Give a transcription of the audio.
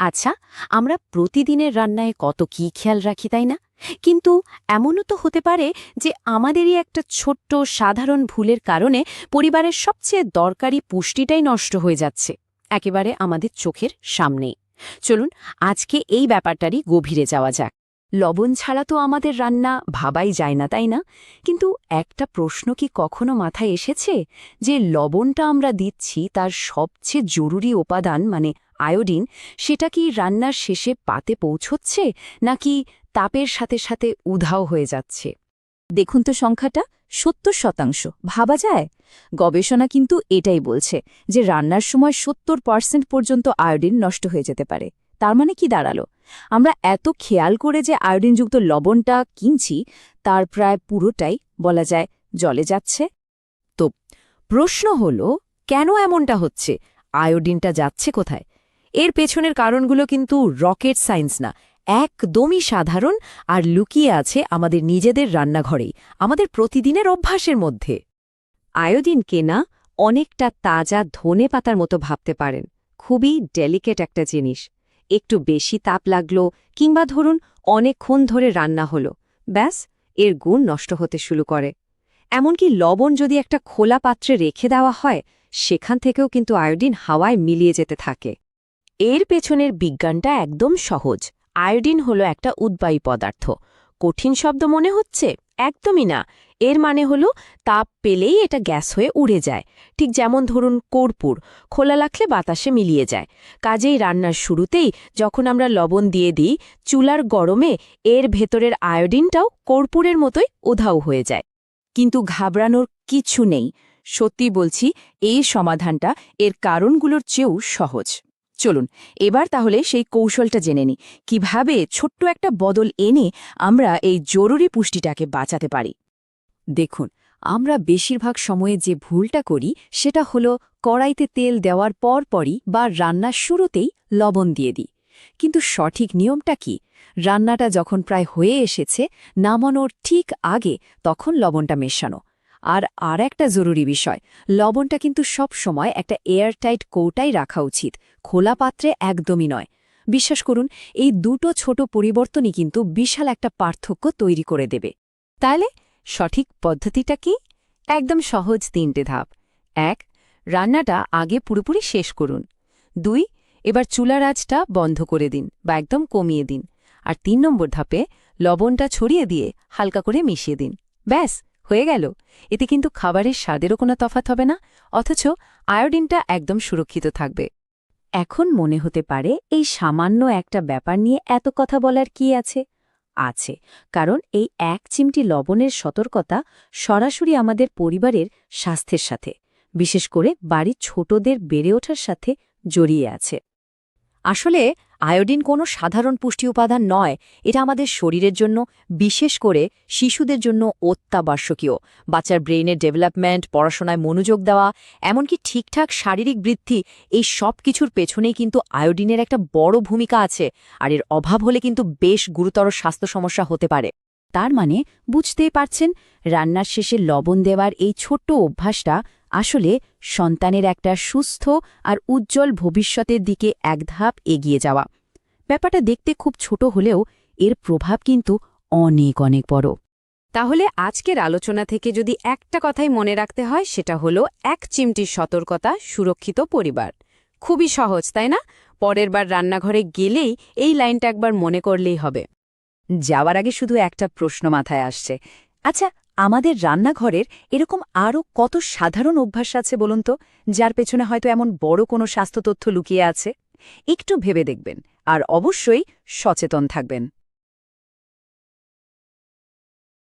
আচ্ছা আমরা প্রতিদিনের রান্নায় কত কি খেয়াল রাখি, তাই না? কিন্তু এমনও তো হতে পারে যে আমাদেরই একটা ছোট্ট সাধারণ ভুলের কারণে পরিবারের সবচেয়ে দরকারি পুষ্টিটাই নষ্ট হয়ে যাচ্ছে, একেবারে আমাদের চোখের সামনেই। চলুন, আজকে এই ব্যাপারটারই গভীরে যাওয়া যাক। লবণ ছাড়া তো আমাদের রান্না ভাবাই যায় না, তাই না? কিন্তু একটা প্রশ্ন কি কখনো মাথায় এসেছে যে লবণটা আমরা দিচ্ছি তার সবচেয়ে জরুরি উপাদান মানে আয়োডিন, সেটা কি রান্নার শেষে পাতে পৌঁছচ্ছে, নাকি তাপের সাথে সাথে উধাও হয়ে যাচ্ছে? দেখুন তো সংখ্যাটা, সত্তর শতাংশ। ভাবা যায়? গবেষণা কিন্তু এটাই বলছে যে রান্নার সময় সত্তর পার্সেন্ট পর্যন্ত আয়োডিন নষ্ট হয়ে যেতে পারে। তার মানে কি দাঁড়াল? আমরা এত খেয়াল করে যে আয়োডিনযুক্ত লবণটা কিনছি, তার প্রায় পুরোটাই, বলা যায়, জলে যাচ্ছে। তো, প্রশ্ন হল, কেন এমনটা হচ্ছে? আয়োডিনটা যাচ্ছে কোথায়? এর পেছনের কারণগুলো কিন্তু রকেট সায়েন্স না, একদমই সাধারণ আর লুকিয়ে আছে আমাদের নিজেদের রান্নাঘরেই, আমাদের প্রতিদিনের অভ্যাসের মধ্যে। আয়োডিন কেনা অনেকটা তাজা ধনে পাতার মতো ভাবতে পারেন, খুবই ডেলিকেট একটা জিনিস। একটু বেশি তাপ লাগল কিংবা ধরুন অনেকক্ষণ ধরে রান্না হলো, ব্যাস, এর গুণ নষ্ট হতে শুরু করে। এমনকি লবণ যদি একটা খোলা পাত্রে রেখে দেওয়া হয়, সেখান থেকেও কিন্তু আয়োডিন হাওয়ায় মিলিয়ে যেতে থাকে। এর পেছনের বিজ্ঞানটা একদম সহজ। আয়োডিন হলো একটা উদ্বায়ী পদার্থ। কঠিন শব্দ মনে হচ্ছে? একদমই না। এর মানে হলো, তাপ পেলেই এটা গ্যাস হয়ে উড়ে যায়। ঠিক যেমন ধরুন কর্পূর, খোলা রাখলে বাতাসে মিলিয়ে যায়। কাজেই রান্নার শুরুতেই যখন আমরা লবণ দিয়ে দিই, চুলার গরমে এর ভেতরের আয়োডিনটাও কর্পূরের মতোই উধাও হয়ে যায়। কিন্তু ঘাবড়ানোর কিছু নেই। সত্যি বলছি, এই সমাধানটা এর কারণগুলোর চেয়েও সহজ। চলুন, এবার তাহলে সেই কৌশলটা জেনে নি কীভাবে ছোট্ট একটা বদল এনে আমরা এই জরুরি পুষ্টিটাকে বাঁচাতে পারি? দেখুন, আমরা বেশিরভাগ সময়ে যে ভুলটা করি, সেটা হলো কড়াইতে তেল দেওয়ার পরপরই বা রান্নার শুরুতেই লবণ দিয়ে দিই। কিন্তু সঠিক নিয়মটা কি? রান্নাটা যখন প্রায় হয়ে এসেছে, নামানোর ঠিক আগে তখন লবণটা মেশানো। আর আর একটা জরুরি বিষয়, লবণটা কিন্তু সব সময় একটা এয়ারটাইট কৌটাই রাখা উচিত, খোলা পাত্রে একদমই নয়। বিশ্বাস করুন, এই দুটো ছোট পরিবর্তনই কিন্তু বিশাল একটা পার্থক্য তৈরি করে দেবে। তাহলে সঠিক পদ্ধতিটা কি? একদম সহজ তিনটে ধাপ। এক, রান্নাটা আগে পুরোপুরি শেষ করুন। দুই, এবার চুলার আঁচটা বন্ধ করে দিন বা একদম কমিয়ে দিন। আর তিন নম্বর ধাপে লবণটা ছড়িয়ে দিয়ে হালকা করে মিশিয়ে দিন। ব্যাস। হয়ে গেল। এতে কিন্তু খাবারের স্বাদেরও কোনো তফাত হবে না, অথচ আয়োডিনটা একদম সুরক্ষিত থাকবে। এখন মনে হতে পারে এই সামান্য একটা ব্যাপার নিয়ে এত কথা বলার কি আছে? আছে, কারণ এই এক চিমটি লবণের সতর্কতা সরাসরি আমাদের পরিবারের স্বাস্থ্যের সাথে, বিশেষ করে বাড়ির ছোটদের বেড়ে ওঠার সাথে জড়িয়ে আছে। আসলে, আয়োডিন কোনো সাধারণ পুষ্টি উপাদান নয়, এটা আমাদের শরীরের জন্য, বিশেষ করে শিশুদের জন্য অত্যাবশ্যকীয়। বাচ্চার ব্রেইনের ডেভেলপমেন্ট, পড়াশোনায় মনোযোগ দেওয়া, এমনকি ঠিকঠাক শারীরিক বৃদ্ধি, এই সব কিছুর পেছনেই কিন্তু আয়োডিনের একটা বড় ভূমিকা আছে, আর এর অভাব হলে কিন্তু বেশ গুরুতর স্বাস্থ্য সমস্যা হতে পারে। তার মানে বুঝতেই পারছেন, রান্নার শেষে লবণ দেওয়ার এই ছোট্ট অভ্যাসটা আসলে সন্তানের একটা সুস্থ আর উজ্জ্বল ভবিষ্যতের দিকে এক ধাপ এগিয়ে যাওয়া। ব্যাপারটা দেখতে খুব ছোট হলেও এর প্রভাব কিন্তু অনেক অনেক বড়। তাহলে আজকের আলোচনা থেকে যদি একটা কথাই মনে রাখতে হয়, সেটা হলো এক চিমটির সতর্কতা, সুরক্ষিত পরিবার। খুবই সহজ, তাই না? পরের বার রান্নাঘরে গেলেই এই লাইনটা একবার মনে করলেই হবে। যাওয়ার আগে শুধু একটা প্রশ্ন মাথায় আসছে। আচ্ছা আমাদের রান্নাঘরের এরকম আরও কত সাধারণ অভ্যাস আছে বলুন তো, যার পেছনে হয়তো এমন বড় কোনো স্বাস্থ্য তথ্য লুকিয়ে আছে? একটু ভেবে দেখবেন, আর অবশ্যই সচেতন থাকবেন।